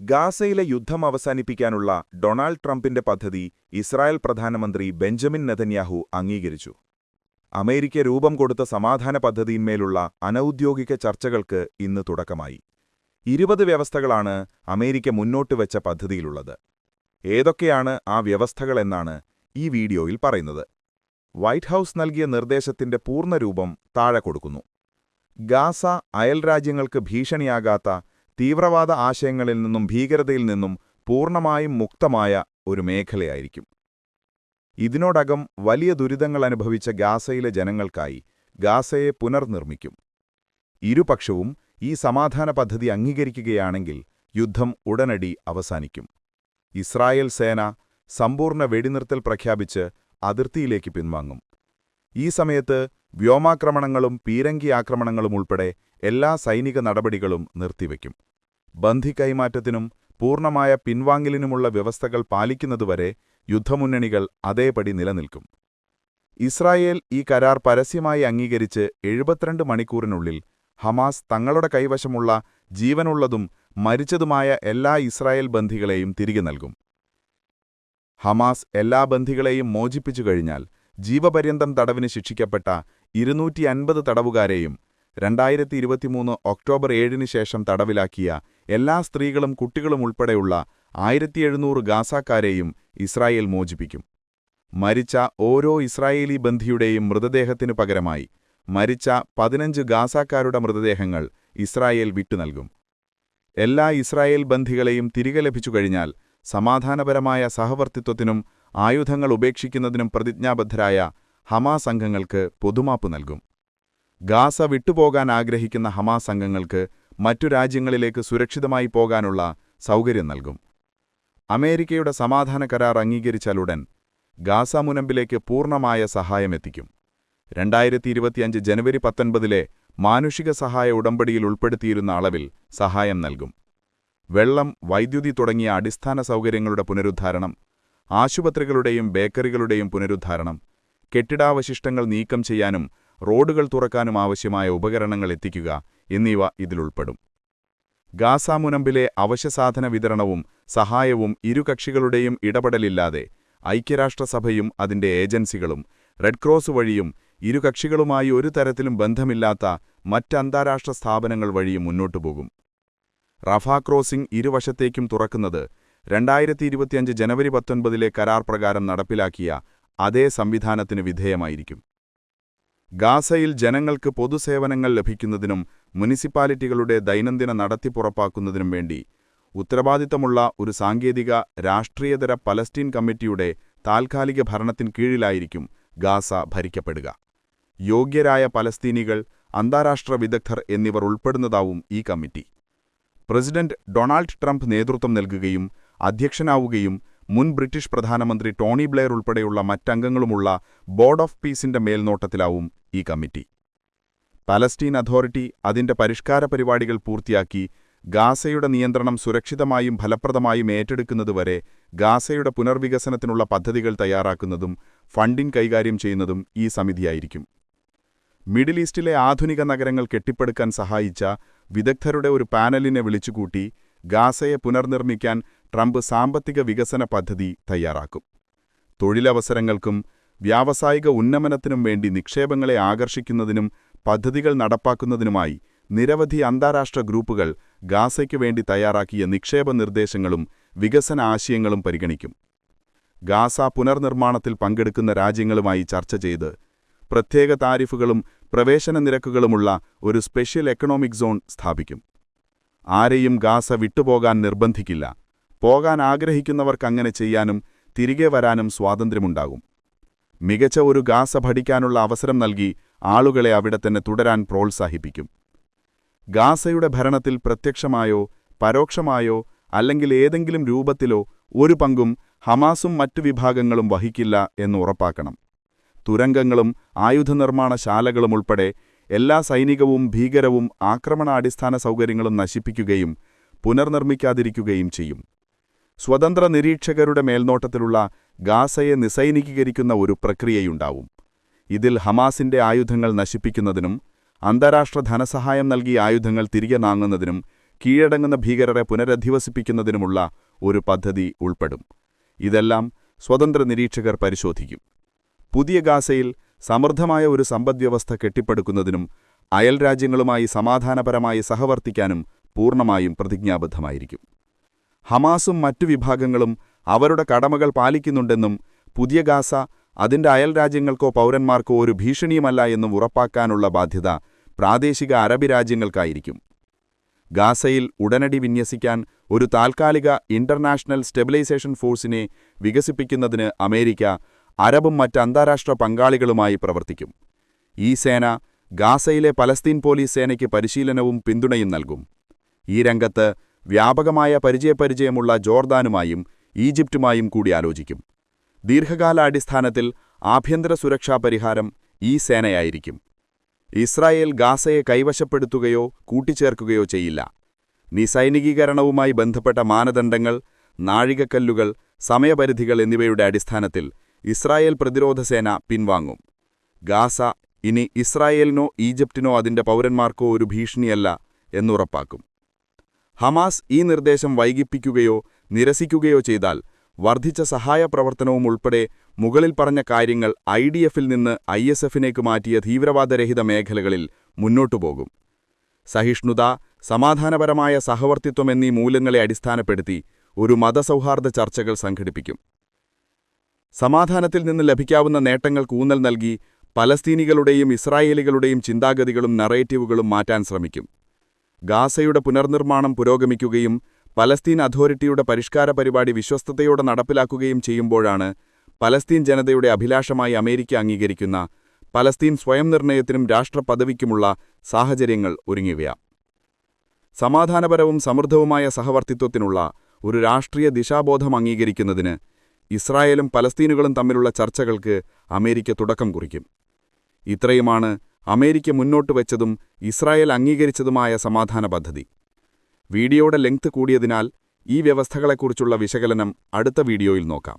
ഗാസയിലെ യുദ്ധം അവസാനിപ്പിക്കാനുള്ള ഡൊണാൾഡ് ട്രംപിന്റെ പദ്ധതി ഇസ്രായേൽ പ്രധാനമന്ത്രി ബെഞ്ചമിൻ നെതന്യാഹു അംഗീകരിച്ചു. അമേരിക്ക രൂപം കൊടുത്ത സമാധാന പദ്ധതിയിന്മേലുള്ള അനൌദ്യോഗിക ചർച്ചകൾക്ക് ഇന്ന് തുടക്കമായി. ഇരുപത് വ്യവസ്ഥകളാണ് അമേരിക്ക മുന്നോട്ട് വെച്ച പദ്ധതിയിലുള്ളത്. ഏതൊക്കെയാണ് ആ വ്യവസ്ഥകളെന്നാണ് ഈ വീഡിയോയിൽ പറയുന്നത്. വൈറ്റ് ഹൗസ് നൽകിയ നിർദ്ദേശത്തിന്റെ പൂർണരൂപം താഴെ കൊടുക്കുന്നു. ഗാസ അയൽരാജ്യങ്ങൾക്ക് ഭീഷണിയാകാത്ത തീവ്രവാദ ആശയങ്ങളിൽ നിന്നും ഭീകരതയിൽ നിന്നും പൂർണമായും മുക്തമായ ഒരു മേഖലയായിരിക്കും. ഇതിനോടകം വലിയ ദുരിതങ്ങൾ അനുഭവിച്ച ഗാസയിലെ ജനങ്ങൾക്കായി ഗാസയെ പുനർനിർമ്മിക്കും. ഇരുപക്ഷവും ഈ സമാധാന പദ്ധതി അംഗീകരിക്കുകയാണെങ്കിൽ യുദ്ധം ഉടനടി അവസാനിക്കും. ഇസ്രായേൽ സേന സമ്പൂർണ വെടിനിർത്തൽ പ്രഖ്യാപിച്ച് അതിർത്തിയിലേക്ക് പിൻവാങ്ങും. ഈ സമയത്ത് വ്യോമാക്രമണങ്ങളും പീരങ്കി ആക്രമണങ്ങളും ഉൾപ്പെടെ എല്ലാ സൈനിക നടപടികളും നിർത്തിവെക്കും ബന്ധി കൈമാറ്റത്തിനും പൂർണമായ പിൻവാങ്ങലിനുമുള്ള വ്യവസ്ഥകൾ പാലിക്കുന്നതുവരെ യുദ്ധമുന്നണികൾ അതേപടി നിലനിൽക്കും. ഇസ്രായേൽ ഈ കരാർ പരസ്യമായി അംഗീകരിച്ച് എഴുപത്തിരണ്ട് മണിക്കൂറിനുള്ളിൽ ഹമാസ് തങ്ങളുടെ കൈവശമുള്ള ജീവനുള്ളതും മരിച്ചതുമായ എല്ലാ ഇസ്രായേൽ ബന്ധികളെയും തിരികെ നൽകും. ഹമാസ് എല്ലാ ബന്ധികളെയും മോചിപ്പിച്ചു കഴിഞ്ഞാൽ ജീവപര്യന്തം തടവിന് ശിക്ഷിക്കപ്പെട്ട ഇരുന്നൂറ്റി അൻപത് തടവുകാരെയും രണ്ടായിരത്തി ഇരുപത്തിമൂന്ന് ഒക്ടോബർ ഏഴിന് ശേഷം തടവിലാക്കിയ എല്ലാ സ്ത്രീകളും കുട്ടികളും ഉൾപ്പെടെയുള്ള ആയിരത്തി എഴുന്നൂറ് ഗാസാക്കാരെയും ഇസ്രായേൽ മോചിപ്പിക്കും. മരിച്ച ഓരോ ഇസ്രായേലി ബന്ധിയുടെയും മൃതദേഹത്തിനു പകരമായി മരിച്ച പതിനഞ്ച് ഗാസാക്കാരുടെ മൃതദേഹങ്ങൾ ഇസ്രായേൽ വിട്ടുനൽകും എല്ലാ ഇസ്രായേൽ ബന്ധികളെയും തിരികെ ലഭിച്ചു കഴിഞ്ഞാൽ സമാധാനപരമായ സഹവർത്തിത്വത്തിനും ആയുധങ്ങൾ ഉപേക്ഷിക്കുന്നതിനും പ്രതിജ്ഞാബദ്ധരായ ഹമാസ് അംഗങ്ങൾക്ക് പൊതുമാപ്പ് നൽകും. ഗാസ വിട്ടുപോകാൻ ആഗ്രഹിക്കുന്ന ഹമാസ് അംഗങ്ങൾക്ക് മറ്റു രാജ്യങ്ങളിലേക്ക് സുരക്ഷിതമായി പോകാനുള്ള സൗകര്യം നൽകും. അമേരിക്കയുടെ സമാധാന കരാർ അംഗീകരിച്ചാലുടൻ ഗാസ മുനമ്പിലേക്ക് പൂർണമായ സഹായമെത്തിക്കും രണ്ടായിരത്തി ഇരുപത്തിയഞ്ച് ജനുവരി പത്തൊൻപതിലെ മാനുഷിക സഹായ ഉടമ്പടിയിൽ ഉൾപ്പെടുത്തിയിരുന്ന അളവിൽ സഹായം നൽകും. വെള്ളം വൈദ്യുതി തുടങ്ങിയ അടിസ്ഥാന സൗകര്യങ്ങളുടെ പുനരുദ്ധാരണം ആശുപത്രികളുടെയും ബേക്കറികളുടെയും പുനരുദ്ധാരണം കെട്ടിടാവശിഷ്ടങ്ങൾ നീക്കം ചെയ്യാനും റോഡുകൾ തുറക്കാനും ആവശ്യമായ ഉപകരണങ്ങൾ എത്തിക്കുക എന്നിവ ഇതിലുൾപ്പെടും ഗാസാമുനമ്പിലെ അവശ്യസാധന വിതരണവും സഹായവും ഇരു കക്ഷികളുടെയും ഇടപെടലില്ലാതെ ഐക്യരാഷ്ട്രസഭയും അതിന്റെ ഏജൻസികളും റെഡ് ക്രോസ് വഴിയും ഇരു കക്ഷികളുമായി ഒരു തരത്തിലും ബന്ധമില്ലാത്ത മറ്റ് അന്താരാഷ്ട്ര സ്ഥാപനങ്ങൾ വഴിയും മുന്നോട്ടുപോകും. റഫ ക്രോസിംഗ് ഇരുവശത്തേക്കും തുറക്കുന്നത് രണ്ടായിരത്തി ഇരുപത്തിയഞ്ച് ജനുവരി പത്തൊൻപതിലെ കരാർ പ്രകാരം നടപ്പിലാക്കിയ അതേ സംവിധാനത്തിന് വിധേയമായിരിക്കും. ഗാസയിൽ ജനങ്ങൾക്ക് പൊതുസേവനങ്ങൾ ലഭിക്കുന്നതിനും മുനിസിപ്പാലിറ്റികളുടെ ദൈനംദിന നടത്തിപ്പുറപ്പാക്കുന്നതിനും വേണ്ടി ഉത്തരവാദിത്തമുള്ള ഒരു സാങ്കേതിക രാഷ്ട്രീയതര പലസ്റ്റീൻ കമ്മിറ്റിയുടെ താൽക്കാലിക ഭരണത്തിന് കീഴിലായിരിക്കും ഗാസ ഭരിക്കപ്പെടുക. യോഗ്യരായ പലസ്തീനികൾ അന്താരാഷ്ട്ര വിദഗ്ധർ എന്നിവർ ഉൾപ്പെടുന്നതാവും ഈ കമ്മിറ്റി. പ്രസിഡന്റ് ഡൊണാൾഡ് ട്രംപ് നേതൃത്വം നൽകുകയും അധ്യക്ഷനാവുകയും മുൻ ബ്രിട്ടീഷ് പ്രധാനമന്ത്രി ടോണി ബ്ലെയർ ഉൾപ്പെടെയുള്ള മറ്റംഗങ്ങളുമുള്ള ബോർഡ് ഓഫ് പീസിന്റെ മേൽനോട്ടത്തിലാവും ഈ കമ്മിറ്റി. പലസ്റ്റീൻ അതോറിറ്റി അതിന്റെ പരിഷ്കാര പരിപാടികൾ പൂർത്തിയാക്കി ഗാസയുടെ നിയന്ത്രണം സുരക്ഷിതമായും ഫലപ്രദമായും ഏറ്റെടുക്കുന്നതുവരെ ഗാസയുടെ പുനർവികസനത്തിനുള്ള പദ്ധതികൾ തയ്യാറാക്കുന്നതും ഫണ്ടിംഗ് കൈകാര്യം ചെയ്യുന്നതും ഈ സമിതിയായിരിക്കും. മിഡിൽ ഈസ്റ്റിലെ ആധുനിക നഗരങ്ങൾ കെട്ടിപ്പടുക്കാൻ സഹായിച്ച വിദഗ്ധരുടെ ഒരു പാനലിനെ വിളിച്ചുകൂട്ടി ഗാസയെ പുനർനിർമ്മിക്കാൻ ട്രംപ് സാമ്പത്തിക വികസന പദ്ധതി തയ്യാറാക്കും. തൊഴിലവസരങ്ങൾക്കും വ്യാവസായിക ഉന്നമനത്തിനും വേണ്ടി നിക്ഷേപങ്ങളെ ആകർഷിക്കുന്നതിനും പദ്ധതികൾ നടപ്പാക്കുന്നതിനുമായി നിരവധി അന്താരാഷ്ട്ര ഗ്രൂപ്പുകൾ ഗാസയ്ക്കു വേണ്ടി തയ്യാറാക്കിയ നിക്ഷേപ നിർദ്ദേശങ്ങളും വികസന ആശയങ്ങളും പരിഗണിക്കും. ഗാസ പുനർനിർമ്മാണത്തിൽ പങ്കെടുക്കുന്ന രാജ്യങ്ങളുമായി ചർച്ച ചെയ്ത് പ്രത്യേക താരിഫുകളും പ്രവേശന നിരക്കുകളുമുള്ള ഒരു സ്പെഷ്യൽ എക്കണോമിക് സോൺ സ്ഥാപിക്കും. ആരെയും ഗാസ വിട്ടുപോകാൻ നിർബന്ധിക്കില്ല. പോകാൻ ആഗ്രഹിക്കുന്നവർക്കങ്ങനെ ചെയ്യാനും തിരികെ വരാനും സ്വാതന്ത്ര്യമുണ്ടാകും. മികച്ച ഒരു ഗാസ പഠിക്കാനുള്ള അവസരം നൽകി ആളുകളെ അവിടെ തന്നെ തുടരാൻ പ്രോത്സാഹിപ്പിക്കും. ഗാസയുടെ ഭരണത്തിൽ പ്രത്യക്ഷമായോ പരോക്ഷമായോ അല്ലെങ്കിൽ ഏതെങ്കിലും രൂപത്തിലോ ഒരു പങ്കും ഹമാസും മറ്റു വിഭാഗങ്ങളും വഹിക്കില്ല എന്ന് ഉറപ്പാക്കണം. തുരങ്കങ്ങളും ആയുധനിർമ്മാണശാലകളും ഉൾപ്പെടെ എല്ലാ സൈനികവും ഭീകരവും ആക്രമണാടിസ്ഥാന സൗകര്യങ്ങളും നശിപ്പിക്കുകയും പുനർനിർമ്മിക്കാതിരിക്കുകയും ചെയ്യും. സ്വതന്ത്ര നിരീക്ഷകരുടെ മേൽനോട്ടത്തിലുള്ള ഗാസയെ നിസൈനികീകരിക്കുന്ന ഒരു പ്രക്രിയയുണ്ടാവും. ഇതിൽ ഹമാസിന്റെ ആയുധങ്ങൾ നശിപ്പിക്കുന്നതിനും അന്താരാഷ്ട്ര ധനസഹായം നൽകി ആയുധങ്ങൾ തിരികെ നാങ്ങുന്നതിനും കീഴടങ്ങുന്ന ഭീകരരെ പുനരധിവസിപ്പിക്കുന്നതിനുമുള്ള ഒരു പദ്ധതി ഉൾപ്പെടും. ഇതെല്ലാം സ്വതന്ത്ര നിരീക്ഷകർ പരിശോധിക്കും. പുതിയ ഗാസയിൽ സമൃദ്ധമായ ഒരു സമ്പദ്വ്യവസ്ഥ കെട്ടിപ്പടുക്കുന്നതിനും അയൽരാജ്യങ്ങളുമായി സമാധാനപരമായി സഹവർത്തിക്കാനും പൂർണമായും പ്രതിജ്ഞാബദ്ധമായിരിക്കും. ഹമാസും മറ്റു വിഭാഗങ്ങളും അവരുടെ കടമകൾ പാലിക്കുന്നുണ്ടെന്നും പുതിയ ഗാസ അതിന്റെ അയൽരാജ്യങ്ങൾക്കോ പൗരന്മാർക്കോ ഒരു ഭീഷണിയുമല്ല എന്നും ഉറപ്പാക്കാനുള്ള ബാധ്യത പ്രാദേശിക അറബി രാജ്യങ്ങൾക്കായിരിക്കും. ഗാസയിൽ ഉടനടി വിന്യസിക്കാൻ ഒരു താൽക്കാലിക ഇന്റർനാഷണൽ സ്റ്റെബിലൈസേഷൻ ഫോഴ്സിനെ വികസിപ്പിക്കുന്നതിന് അമേരിക്ക അറബും മറ്റ് അന്താരാഷ്ട്ര പങ്കാളികളുമായി പ്രവർത്തിക്കും. ഈ സേന ഗാസയിലെ പലസ്തീൻ പോലീസ് സേനയ്ക്ക് പരിശീലനവും പിന്തുണയും നൽകും. ഈ രംഗത്ത് വ്യാപകമായ പരിചയപരിചയമുള്ള ജോർദാനുമായും ഈജിപ്റ്റുമായും കൂടി ആലോചിക്കും. ദീർഘകാലാടിസ്ഥാനത്തിൽ ആഭ്യന്തര സുരക്ഷാ പരിഹാരം ഈ സേനയായിരിക്കും. ഇസ്രായേൽ ഗാസയെ കൈവശപ്പെടുത്തുകയോ കൂട്ടിച്ചേർക്കുകയോ ചെയ്യില്ല. നിസൈനികീകരണവുമായി ബന്ധപ്പെട്ട മാനദണ്ഡങ്ങൾ നാഴികക്കല്ലുകൾ സമയപരിധികൾ എന്നിവയുടെ അടിസ്ഥാനത്തിൽ ഇസ്രായേൽ പ്രതിരോധ സേന പിൻവാങ്ങും. ഗാസ ഇനി ഇസ്രായേലിനോ ഈജിപ്റ്റിനോ അതിന്റെ പൗരന്മാർക്കോ ഒരു ഭീഷണിയല്ല എന്നുറപ്പാക്കും. ഹമാസ് ഈ നിർദ്ദേശം വൈകിപ്പിക്കുകയോ നിരസിക്കുകയോ ചെയ്താൽ വർദ്ധിച്ച സഹായ പ്രവർത്തനവും ഉൾപ്പെടെ മുകളിൽ പറഞ്ഞ കാര്യങ്ങൾ ഐ ഡി എഫിൽ നിന്ന് ഐ എസ് എഫിനേക്ക് മാറ്റിയ തീവ്രവാദരഹിത മേഖലകളിൽ മുന്നോട്ടു പോകും. സഹിഷ്ണുത സമാധാനപരമായ സഹവർത്തിത്വം എന്നീ മൂല്യങ്ങളെ അടിസ്ഥാനപ്പെടുത്തി ഒരു മതസൗഹാർദ്ദ ചർച്ചകൾ സംഘടിപ്പിക്കും. സമാധാനത്തിൽ നിന്ന് ലഭിക്കാവുന്ന നേട്ടങ്ങൾക്ക് ഊന്നൽ നൽകി പലസ്തീനികളുടെയും ഇസ്രായേലികളുടെയും ചിന്താഗതികളും നറേറ്റീവുകളും മാറ്റാൻ ശ്രമിക്കും. ഗാസയുടെ പുനർനിർമ്മാണം പുരോഗമിക്കുകയും പലസ്തീൻ അതോറിറ്റിയുടെ പരിഷ്കാര പരിപാടി വിശ്വസ്തയോടെ നടപ്പിലാക്കുകയും ചെയ്യുമ്പോഴാണ് പലസ്തീൻ ജനതയുടെ അഭിലാഷമായി അമേരിക്ക അംഗീകരിക്കുന്ന പലസ്തീൻ സ്വയം നിർണയത്തിനും രാഷ്ട്രപദവിക്കുമുള്ള സാഹചര്യങ്ങൾ ഒരുങ്ങിവയ സമാധാനപരവും സമൃദ്ധവുമായ സഹവർത്തിത്വത്തിനുള്ള ഒരു രാഷ്ട്രീയ ദിശാബോധം അംഗീകരിക്കുന്നതിന് ഇസ്രായേലും പലസ്തീനുകളും തമ്മിലുള്ള ചർച്ചകൾക്ക് അമേരിക്ക തുടക്കം കുറിക്കും. ഇത്രയുമാണ് അമേരിക്ക മുന്നോട്ട് വെച്ചതും ഇസ്രായേൽ അംഗീകരിച്ചതുമായ സമാധാന പദ്ധതി. വീഡിയോയുടെ ലെങ്ത് കൂടിയതിനാൽ ഈ വ്യവസ്ഥകളെക്കുറിച്ചുള്ള വിശകലനം അടുത്ത വീഡിയോയിൽ നോക്കാം.